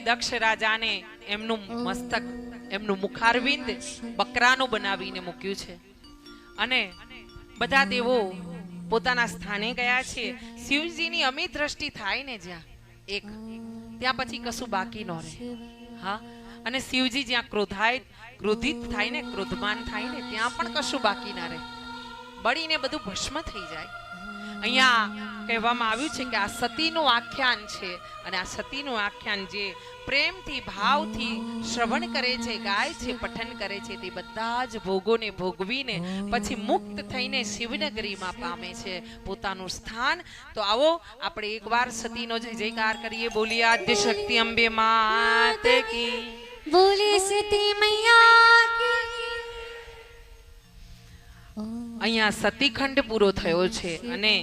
દક્ષ રાજાને એમનું મસ્તક, એમનું મુખારવિંદ બકરાનું બનાવીને મૂક્યું છે. અને બધા દેવો પોતાના સ્થાને ગયા છે. શિવજીની અમિત દ્રષ્ટિ થાય ને જ્યાં, એક, ત્યાં પછી કશું બાકી ન રહે. હા? અને શિવજી જ્યાં ક્રોધાય, ક્રોધિત થાય ને, ક્રોધમાન થાય ને, ત્યાં પણ કશું બાકી ના રહે. બળીને બધું ભસ્મ થઈ જાય. અહીંયા કહેવામાં આવ્યું છે કે આ સતીનું આખ્યાન છે અને આ સતીનું આખ્યાન જે પ્રેમથી, ભાવથી શ્રવણ કરે છે, ગાય છે, પઠન કરે છે, તે બધા જ ભોગોને ભોગવીને પછી મુક્ત થઈને શિવનગરીમાં પામે છે પોતાનું સ્થાન. તો આવો આપણે એકવાર સતીનો જય જયકાર કરીએ. બોલીએ આદ્ય શક્તિ અંબે માત કી. બોલે સતી મૈયા અહીંયા સતીખંડ પૂરો થયો છે અને